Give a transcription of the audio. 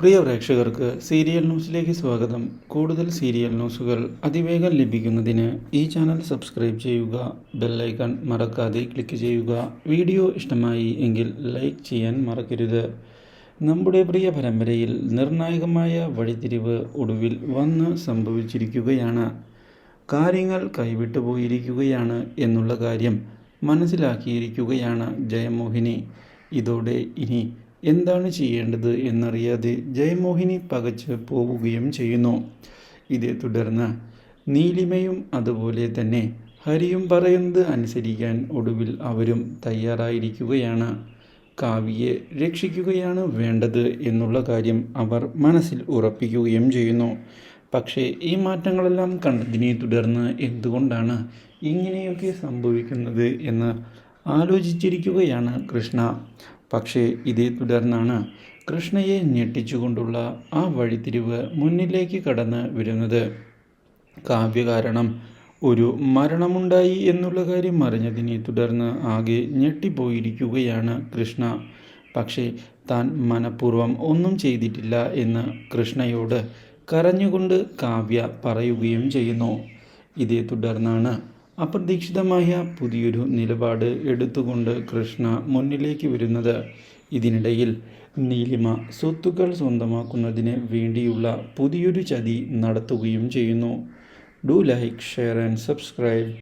പ്രിയ പ്രേക്ഷകർക്ക് സീരിയൽ ന്യൂസിലേക്ക് സ്വാഗതം. കൂടുതൽ സീരിയൽ ന്യൂസുകൾ അതിവേഗം ലഭിക്കുന്നതിന് ഈ ചാനൽ സബ്സ്ക്രൈബ് ചെയ്യുക ബെല്ലൈക്കൺ മറക്കാതെ ക്ലിക്ക് ചെയ്യുക. വീഡിയോ ഇഷ്ടമായി എങ്കിൽ ലൈക്ക് ചെയ്യാൻ മറക്കരുത്. നമ്മുടെ പ്രിയ പരമ്പരയിൽ നിർണായകമായ വഴിത്തിരിവ് ഒടുവിൽ വന്ന് സംഭവിച്ചിരിക്കുകയാണ്. കാര്യങ്ങൾ കൈവിട്ടു പോയിരിക്കുകയാണ് എന്നുള്ള കാര്യം മനസ്സിലാക്കിയിരിക്കുകയാണ് ജയമോഹിനി. ഇതോടെ ഇനി എന്താണ് ചെയ്യേണ്ടത് എന്നറിയാതെ ജയമോഹിനി പകച്ച് പോവുകയും ചെയ്യുന്നു. ഇതേ തുടർന്ന് നീലിമയും അതുപോലെ തന്നെ ഹരിയും പറയുന്നത് അനുസരിക്കാൻ ഒടുവിൽ അവരും തയ്യാറായിരിക്കുകയാണ്. കാവ്യയെ രക്ഷിക്കുകയാണ് വേണ്ടത് എന്നുള്ള കാര്യം അവർ മനസ്സിൽ ഉറപ്പിക്കുകയും ചെയ്യുന്നു. പക്ഷേ ഈ മാറ്റങ്ങളെല്ലാം കണ്ടതിനെ തുടർന്ന് എന്തുകൊണ്ടാണ് ഇങ്ങനെയൊക്കെ സംഭവിക്കുന്നത് എന്ന് ആലോചിച്ചിരിക്കുകയാണ് കൃഷ്ണ. പക്ഷേ ഇതേ തുടർന്നാണ് കൃഷ്ണയെ ഞെട്ടിച്ചുകൊണ്ടുള്ള ആ വഴിത്തിരിവ് മുന്നിലേക്ക് കടന്ന് വരുന്നത്. കാവ്യ കാരണം ഒരു മരണമുണ്ടായി എന്നുള്ള കാര്യം അറിഞ്ഞതിനെ തുടർന്ന് ആകെ ഞെട്ടിപ്പോയിരിക്കുകയാണ് കൃഷ്ണ. പക്ഷേ താൻ മനഃപൂർവം ഒന്നും ചെയ്തിട്ടില്ല എന്ന് കൃഷ്ണയോട് കരഞ്ഞുകൊണ്ട് കാവ്യ പറയുകയും ചെയ്യുന്നു. ഇതേ തുടർന്നാണ് അപ്രതീക്ഷിതമായ പുതിയൊരു നിലപാട് എടുത്തുകൊണ്ട് കൃഷ്ണ മുന്നിലേക്ക് വരുന്നത്. ഇതിനിടയിൽ നീലിമ സ്വത്തുക്കൾ സ്വന്തമാക്കുന്നതിന് വേണ്ടിയുള്ള പുതിയൊരു ചതി നടത്തുകയും ചെയ്യുന്നു. Do like share and subscribe.